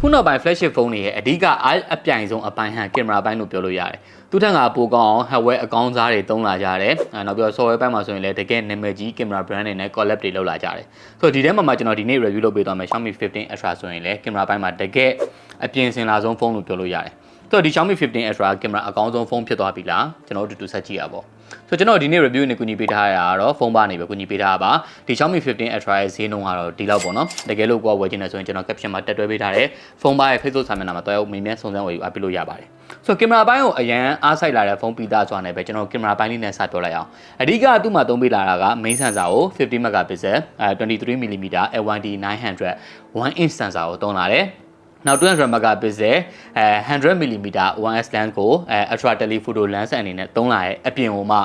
ခုနောက်ပိုင်း flagship ဖုန်းတွေရဲ့အဓိကအားအပြိုင်ဆုံးအပိုင်းဟန်ကင်မရာပိုင်းလို့ပြောလို့ရတယ်။သူထက်ကပိုကောင်းအောင် hardware အကောင်းစားတွေသုံးလာကြတယ်။အဲနောက်ပြီးတော့ software ပိုင်းမှာဆိုရင်လည်းတကယ်နာမည်ကြီးကင်မရာ brand တွေနဲ့ collab တွေလုပ်လာကြတယ်။ဆိုတော့ဒီထဲမှာမှကျွန်တော်ဒီနေ့ review လုပ်ပေးသွားမယ် Xiaomi 15 Ultra ဆိုရင်လည်းကင်မရာပိုင်းမှာတကယ်အပြင်စင်လာဆုံးဖုန်းလို့ပြောလို့ရတယ်။ ဆိုတော့ဒီ Xiaomi 15 Ultra ကင်မရာအကောင်းဆုံးဖုန်းဖြစ်သွားပြီလားကျွန်တော်တို့အတူတူဆက်ကြည့်ရပါဆိုတော့ကျွန်တော်ဒီနေ့ review နဲ့ကူညီပေးထားရတာကတော့ဖုန်းပါနေပဲကူညီပေးထားတာပါဒီ Xiaomi 15 Ultra ရဲ့ဈေးနှုန်းကတော့ဒီလောက်ပေါ့နော်တကယ်လို့ကိုယ်ဝယ်ချင်တယ်ဆိုရင်ကျွန်တော် caption မှာတက်တွဲပေးထားတယ်ဖုန်းပါရဲ့ Facebook စာမျက်နှာမှာတွဲရောက်မေးမြန်းစုံစမ်းဝယ်ယူအပ်ပေးလို့ရပါတယ်ဆိုတော့ကင်မရာပိုင်းကိုအရန်အားစိုက်လာတဲ့ဖုန်းပီတာဆိုတာနဲ့ပဲကျွန်တော်ကင်မရာပိုင်းလေးနဲ့စပြောလိုက်အောင်အဓိကသူ့မှာသုံးပေးလာတာက main sensor ကို50 megapixel အဲ 23mm L1D 900 1 inch sensor ကိုသုံးလာတယ် နောက်200 megapixel အဲ 100mm 1s lens ကိုအဲ ultra telephoto lens အနေနဲ့သုံးလာရဲ့အပြင်ကိုမှ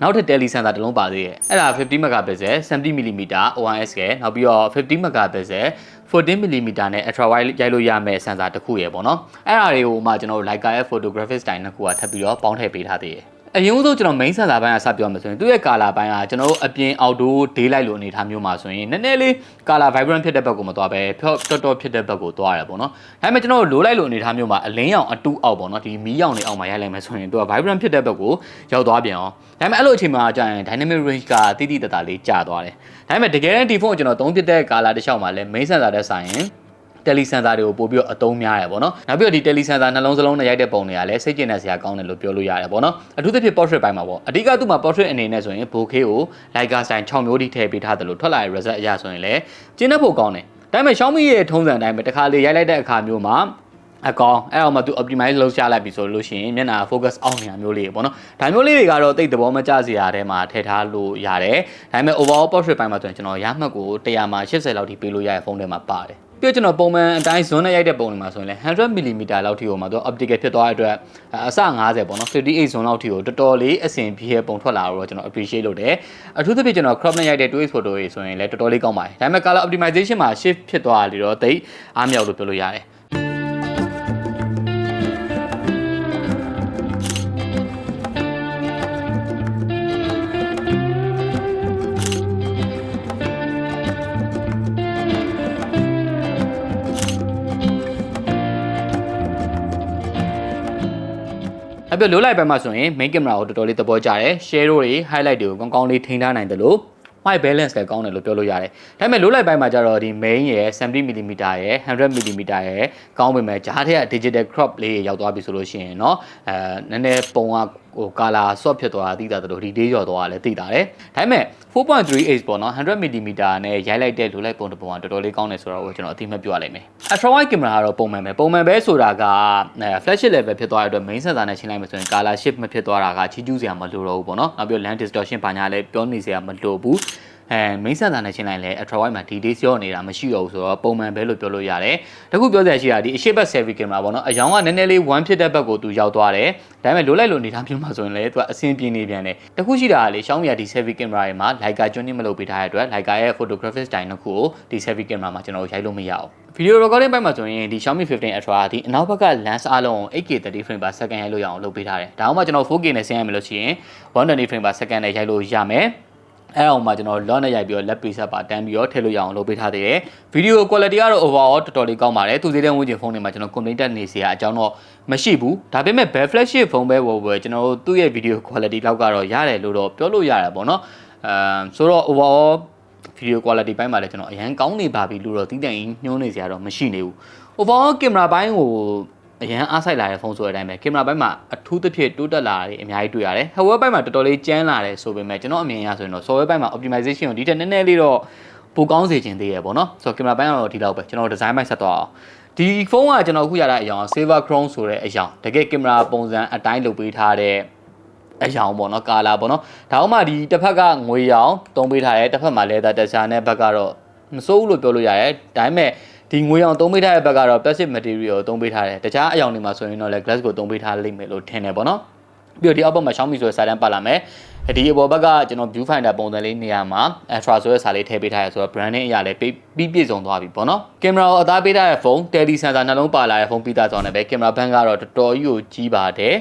နောက်ထပ် tele sensor တစ်လုံးပါသေးတယ်အဲ့ဒါ50 megapixel 70mm OIS ကနောက်ပြီးတော့50 megapixel 14mm နဲ့ ultra wide ရိုက်လို့ရမယ့် sensor တစ်ခုရယ်ပေါ့နော်အဲ့ဒါတွေကိုမှကျွန်တော်တို့ Leica ရဲ့ photographic style နှစ်ခုကထပ်ပြီးတော့ပေါင်းထည့်ပေးထားသေးတယ် အရင်ဆုံးကျွန်တော် main sensor ဘိုင်းကစပြောမယ်ဆိုရင်သူ့ရဲ့ color ဘိုင်းကကျွန်တော်တို့အပြင် outdoor daylight လိုအနေထားမျိုးမှာဆိုရင်နည်းနည်းလေး color vibrant ဖြစ်တဲ့ဘက်ကိုမသွားပဲတော်တော်ဖြစ်တဲ့ဘက်ကိုသွားရတယ်ပေါ့နော်ဒါပေမဲ့ကျွန်တော်တို့ low light လိုအနေထားမျိုးမှာအလင်းရောင်အတူအောက်ပေါ့နော်ဒီမီးရောင်တွေအောက်မှာရိုက်လိုက်မယ်ဆိုရင်သူက vibrant ဖြစ်တဲ့ဘက်ကိုရောက်သွားပြန်အောင်ဒါပေမဲ့အဲ့လိုအချိန်မှာကြာရင် dynamic range ကတိတိတတ်တာလေးကျသွားတယ်ဒါပေမဲ့တကယ်တမ်းဒီဖုန်းကိုကျွန်တော်သုံးဖြစ်တဲ့ color တစ်လျှောက်မှာလဲ main sensor တဲ့ဆိုင်ရင် တယ်လီစင်ဆာတွေကိုပို့ပြီးတော့အသုံးများတယ်ပေါ့နော်နောက်ပြီးတော့ဒီတယ်လီစင်ဆာနှလုံးစလုံးနဲ့ရိုက်တဲ့ပုံတွေကလည်းစိတ်ကျဉ်တဲ့စရာကောင်းတယ်လို့ပြောလို့ရတယ်ပေါ့နော်အထူးသဖြင့် portrait ပိုင်းမှာပေါ့အဓိကသူ့မှာ portrait အနေနဲ့ဆိုရင် bokeh ကို Leica style 6မျိုးထိထည့်ပေးထားတယ်လို့ထွက်လာတဲ့ result အရဆိုရင်လည်းကျင်းတဲ့ဖို့ကောင်းတယ်ဒါပေမဲ့ Xiaomi ရဲ့ထုံးစံအတိုင်းပဲတစ်ခါလေရိုက်လိုက်တဲ့အခါမျိုးမှာ အကောင်အဲ့အောင်မှသူ optimize လုပ်ချလိုက်ပြီဆိုလို့ရှိရင်မျက်နှာ focus အောင်နေတာမျိုးလေးပေါ့နော်ဒါမျိုးလေးတွေကတော့တိတ်သဘောမကျစရာတဲမှာထည့်ထားလို့ရတယ်ဒါပေမဲ့ overall portrait ပိုင်းမှာဆိုရင်ကျွန်တော်ရမှတ်ကို100မှာ80လောက်ထိပေးလို့ရတဲ့ဖုန်းထဲမှာပါတယ်ပြီးတော့ကျွန်တော်ပုံမှန်အတိုင်းဇွန်းနဲ့ရိုက်တဲ့ပုံတွေမှာဆိုရင်လည်း 100mm လောက်ထိကိုမှသူ optical ဖြစ်သွားတဲ့အတွက်အစ90ပေါ့နော်58ဇွန်းလောက်ထိကိုတော်တော်လေးအဆင်ပြေတဲ့ပုံထွက်လာတော့ကျွန်တော် appreciate လုပ်တယ်အထူးသဖြင့်ကျွန်တော် crop နဲ့ရိုက်တဲ့ 2x photo တွေဆိုရင်လည်းတော်တော်လေးကောင်းပါတယ်ဒါပေမဲ့ color optimization မှာ shift ဖြစ်သွားတယ်တော့တိတ်အားမြောက်လို့ပြောလို့ရတယ် အပြလိုလိုက်ပိုင်းမှာဆိုရင် main camera ကိုတော်တော်လေးသဘောကျတယ် share တွေ highlight တွေကိုကောင်းကောင်းလေးထိန်းထားနိုင်တယ်လို့ white balance လည်းကောင်းတယ်လို့ပြောလို့ရတယ်။ဒါပေမဲ့လိုးလိုက်ပိုင်းမှာကျတော့ဒီ main ရယ် 70mm ရယ် 100mm ရယ်ကောင်းပေမဲ့ဂျားထက်က digital crop လေးရောက်သွားပြီဆိုလို့ရှိရင်เนาะအဲနည်းနည်းပုံက ဟို color soft ဖြစ်သွားတာသိတာတို့ဒီ day ရော်သွားတာလည်းသိတာတယ်။ဒါပေမဲ့4.38ပေါ့နော် 100mm နဲ့ရိုက်လိုက်တဲ့လိုးလိုက်ပုံတစ်ပုံကတော်တော်လေးကောင်းတယ်ဆိုတော့ကျွန်တော်အသိမှတ်ပြုရလိမ့်မယ်။ ultra wide camera ကတော့ပုံမှန်ပဲပုံမှန်ပဲဆိုတာက flagship level ဖြစ်သွားတဲ့အတွက် main sensor နဲ့ရှင်းလိုက်မှဆိုရင် color shift မဖြစ်သွားတာကချီးကျူးစရာမလိုတော့ဘူးပေါ့နော်။နောက်ပြီး land distortion ဘာညာလည်းပြောနေစရာမလိုဘူး။ အဲ main sensor နဲ့ရှင်းလိုက်လဲ ultra wide မှာ details ရောနေတာမရှိတော့ဘူးဆိုတော့ပုံမှန်ပဲလို့ပြောလို့ရတယ်။တခုပြောစရာရှိတာဒီအရှိတ်ဘက် selfie camera ပေါ့နော်။အယောင်ကနည်းနည်းလေး one ဖြစ်တဲ့ဘက်ကိုသူရောက်သွားတယ်။ဒါပေမဲ့လိုလိုက်လို့အနေထားမျိုးမှာဆိုရင်လည်းသူကအဆင်ပြေနေပြန်တယ်။တခုရှိတာကလေ Xiaomi ဒီ selfie camera တွေမှာ Leica ကျွန်းနေမလုပ်ပေးထားတဲ့အတွက် Leica ရဲ့ photographic style နှစ်ခုကိုဒီ selfie camera မှာကျွန်တော်ရိုက်လို့မရအောင်။ video recording ဘက်မှာဆိုရင်ဒီ Xiaomi 15 Ultra ဒီအနောက်ဘက်က lens အားလုံး 8K 30 frame per second ရိုက်လို့ရအောင်လုပ်ပေးထားတယ်။ဒါအောင်မှကျွန်တော် 4K နဲ့ဆင်းရမယ်လို့ရှိရင်120 frame per second နဲ့ရိုက်လို့ရမယ်။ အဲ့အောင်မှာကျွန်တော် lock နဲ့ရိုက်ပြီးတော့ left preset ပါတန်းပြီးတော့ထည့်လို့ရအောင်လုပ်ပေးထားသေးတယ်။ video quality ကတော့ overall တော်တော်လေးကောင်းပါတယ်။သူစည်းတဲ့ဝန်းကျင်ဖုန်းတွေမှာကျွန်တော် complaint တက်နေစရာအကြောင်းတော့မရှိဘူး။ဒါပေမဲ့ bell flagship ဖုန်းပဲဝယ်ဝယ်ကျွန်တော်တို့သူ့ရဲ့ video quality လောက်ကတော့ရတယ်လို့တော့ပြောလို့ရတယ်ပေါ့နော်။အဲဆိုတော့ overall video quality ဘိုင်းမှာလည်းကျွန်တော်အရန်ကောင်းနေပါပြီလို့တော့တီးတိုင်ညှိုးနေစရာတော့မရှိနေဘူး။ overall camera ဘိုင်းကို အရန်အားဆိုင်လာတဲ့ဖုန်းဆိုတဲ့အတိုင်းပဲကင်မရာဘက်မှာအထူးသဖြင့်တိုးတက်လာတာတွေအများကြီးတွေ့ရတယ်။ hardware ဘက်မှာတော်တော်လေးကျန်းလာတယ်ဆိုပေမဲ့ကျွန်တော်အမြင်အရဆိုရင်တော့ software ဘက်မှာ optimization ကိုဒီတက်နည်းနည်းလေးတော့ပိုကောင်းစေချင်သေးရပေါ့နော်။ဆိုတော့ကင်မရာဘက်ကတော့ဒီလောက်ပဲကျွန်တော် design ဘက်ဆက်သွားအောင်။ဒီဖုန်းကကျွန်တော်အခုရတဲ့အရောင် Silver Chrome ဆိုတဲ့အရောင်တကယ်ကင်မရာပုံစံအတိုင်းလုပ်ပေးထားတဲ့အရောင်ပေါ့နော်ကာလာပေါ့နော်ဒါမှဒီတစ်ဖက်ကငွေရောင်သုံးပေးထားတယ်တစ်ဖက်မှာ leather texture နဲ့ဘက်ကတော့မစိုးဘူးလို့ပြောလို့ရတယ်ဒါပေမဲ့ ဒီငွေအောင်သုံးပေးထားတဲ့ဘက်ကတော့ plastic material ကိုသုံးပေးထားတယ်တခြားအယောင်တွေမှာဆိုရင်တော့လည်း glass ကိုသုံးပေးထားလိမ့်မယ်လို့ထင်တယ်ပေါ့နော်ပြီးတော့ဒီအောက်ဘက်မှာ Xiaomi ဆိုတဲ့စာတန်းပါလာမယ်ဒီအပေါ်ဘက်ကကျွန်တော် viewfinder ပုံစံလေးနေရာမှာ Ultra ဆိုတဲ့စာလေးထည့်ပေးထားရဆိုတော့ branding အရာလည်းပြီးပြည့်စုံသွားပြီပေါ့နော်ကင်မရာကိုအသားပေးထားတဲ့ဖုန်း tele sensor နှလုံးပါလာတဲ့ဖုန်းပြီးသားကြောင်းနဲ့ပဲကင်မရာဘန်းကတော့တော်တော်ကြီးကိုကြီးပါတယ်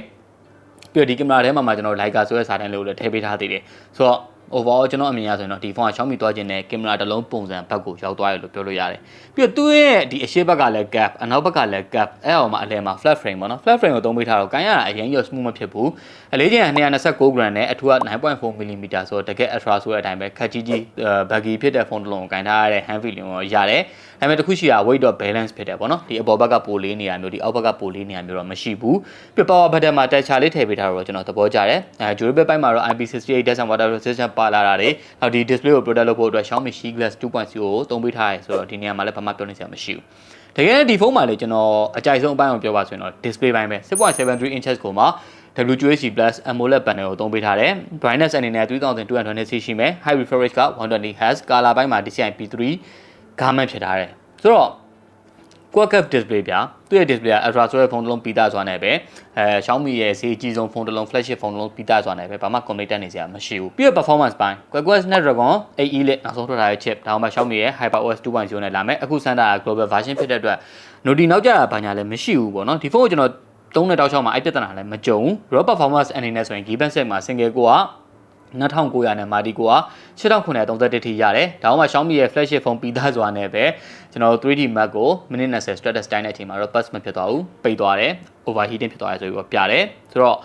ပြီးတော့ဒီကင်မရာထဲမှာမှကျွန်တော် Leica ဆိုတဲ့စာတန်းလေးကိုလည်းထည့်ပေးထားသေးတယ်ဆိုတော့ overall ကျွန်တော်အမြင်ရဆိုရင်တော့ဒီဖုန်းက Xiaomi သွားခြင်းနဲ့ကင်မရာတစ်လုံးပုံစံဘက်ကိုရောက်သွားရလို့ပြောလို့ရတယ်ပြီးတော့သူ့ရဲ့ဒီအရှိဘက်ကလည်း gap အနောက်ဘက်ကလည်း gap အဲ့အောင်မှာအလဲမှာ flat frame ပေါ့နော် flat frame ကိုသုံးပေးထားတော့ကိုင်းရတာအရင်ရော smooth မဖြစ်ဘူးအလေးချိန်က229 gram နဲ့အထူးက9.4 mm ဆိုတော့တကယ် ultra ဆိုတဲ့အတိုင်းပဲခက်ကြီးကြီး baggy ဖြစ်တဲ့ဖုန်းတစ်လုံးကိုကိုင်းထားရတဲ့ hand feeling ကိုရတယ်ဒါပေမဲ့တစ်ခုရှိတာ weight dot balance ဖြစ်တယ်ပေါ့နော်ဒီအပေါ်ဘက်ကပိုလေးနေရမျိုးဒီအောက်ဘက်ကပိုလေးနေရမျိုးတော့မရှိဘူးပြ power button မှာ touch လေးထည့်ပေးထားတော့ကျွန်တော်သဘောကျတယ်အဲ durable ဘက်မှာတော့ IP68 dust and water resistant ပါလာတာတွေနောက်ဒီ display ကို protect လုပ်ဖို့အတွက် Xiaomi Shi Glass 2.0ကိုသုံးပေးထားရဆိုတော့ဒီနေရာမှာလည်းဘာမှပြောနေစရာမရှိဘူးတကယ်ဒီဖုန်းမှာလေကျွန်တော်အကြိုက်ဆုံးအပိုင်းကိုပြောပါဆိုရင်တော့ display ပိုင်းပဲ6.73 inches ကိုမှ WQHD Plus AMOLED panel ကိုသုံးပေးထားတယ် brightness အနေနဲ့3220ရှိမယ် high refresh က120 Hz color ဘိုင်းမှာ DCI P3 garment ဖြစ်ထားတယ်ဆိုတော့ Quad-Cap display ပြသူ့ရဲ့ display က Ultra ဆိုတဲ့ဖုန်းတစ်လုံးပြီးသားစွာနဲ့ပဲအဲ Xiaomi ရဲ့ဈေးအကြီးဆုံးဖုန်းတစ်လုံး flagship ဖုန်းတစ်လုံးပြီးသားစွာနဲ့ပဲဘာမှ complaint တက်နေစရာမရှိဘူးပြီးတော့ performance ပိုင်း Quad-Quad Snapdragon 8 Elite နောက်ဆုံးထွက်လာတဲ့ chip ဒါမှမဟုတ် Xiaomi ရဲ့ HyperOS 2.0နဲ့လာမယ်အခုစမ်းတာ global version ဖြစ်တဲ့အတွက် Noti နောက်ကျတာဘာညာလည်းမရှိဘူးပေါ့နော်ဒီဖုန်းကိုကျွန်တော်သုံးတဲ့တောက်ချောင်းမှာအဲ့ပြဿနာလည်းမကြုံဘူး raw performance အနေနဲ့ဆိုရင် Geekbench set မှာ single core က 2900နဲ့မာတီကိုက6931ထိရတယ်။ဒါမှမဟုတ် Xiaomi ရဲ့ flagship phone ပြီးသားစွာနဲ့ပဲကျွန်တော် 3D Mark ကို minute 20 status တိုင်းတဲ့အချိန်မှာတော့ pass မဖြစ်သွားဘူး။ပိတ်သွားတယ်။ overheating ဖြစ်သွားတယ်ဆိုပြီးတော့ပြတယ်။ဆိုတော့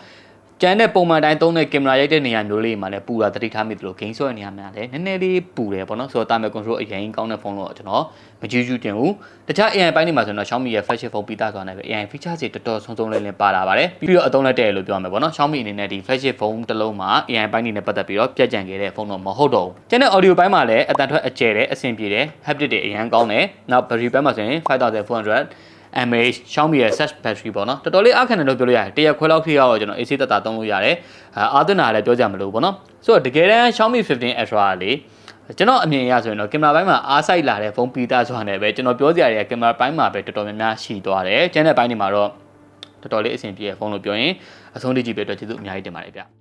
ကျန်တဲ့ပုံမှန်တိုင်းသုံးတဲ့ကင်မရာရိုက်တဲ့နေရာမျိုးလေးမှာလည်းပူတာတတိထားမိသလို gain ဆွဲတဲ့နေရာမှာလည်းနည်းနည်းလေးပူတယ်ပေါ့နော်ဆိုတော့တာမယ် control အရင်ကောင်းတဲ့ဖုန်းတော့ကျွန်တော်မကြည့်ကြည့်တင်ဘူးတခြား AI ပိုင်းတွေမှာဆိုတော့ Xiaomi ရဲ့ flagship phone ပြီးသားစွာနဲ့ပဲ AI feature တွေတော်တော်ဆုံးဆုံးလေးလေးပါလာပါတယ်ပြီးတော့အသုံးလက်တဲ့လို့ပြောရမယ်ပေါ့နော် Xiaomi အနေနဲ့ဒီ flagship phone တစ်လုံးမှာ AI ပိုင်းတွေနဲ့ပတ်သက်ပြီးတော့ပြတ်ကြံခဲ့တဲ့ဖုန်းတော့မဟုတ်တော့ဘူးကျန်တဲ့ audio ပိုင်းမှာလည်းအတန်ထွက်အကျယ်တဲ့အဆင်ပြေတယ် haptic တွေအရန်ကောင်းတယ်နောက် battery ပိုင်းမှာဆိုရင်5400 mAh Xiaomi ရဲ့ Surge battery ပေါ့နော်တော်တော်လေးအခက်နဲ့လို့ပြောလို့ရတယ်တရက်ခွဲလောက်ထိတော့ကျွန်တော် AC တက်တာသုံးလို့ရတယ်အာအာသနာလည်းပြောကြမလို့ပေါ့နော်ဆိုတော့တကယ်တမ်း Xiaomi 15 Ultra ကလေကျွန်တော်အမြင်အရဆိုရင်တော့ကင်မရာပိုင်းမှာအားစိုက်လာတဲ့ဖုန်းပီတာဆိုတာနဲ့ပဲကျွန်တော်ပြောစရာတွေကကင်မရာပိုင်းမှာပဲတော်တော်များများရှိသွားတယ်ကျန်တဲ့ပိုင်းတွေမှာတော့တော်တော်လေးအဆင်ပြေတဲ့ဖုန်းလို့ပြောရင်အဆုံးထိကြည့်ပြတဲ့အတွက်ကျေးဇူးအများကြီးတင်ပါတယ်ဗျ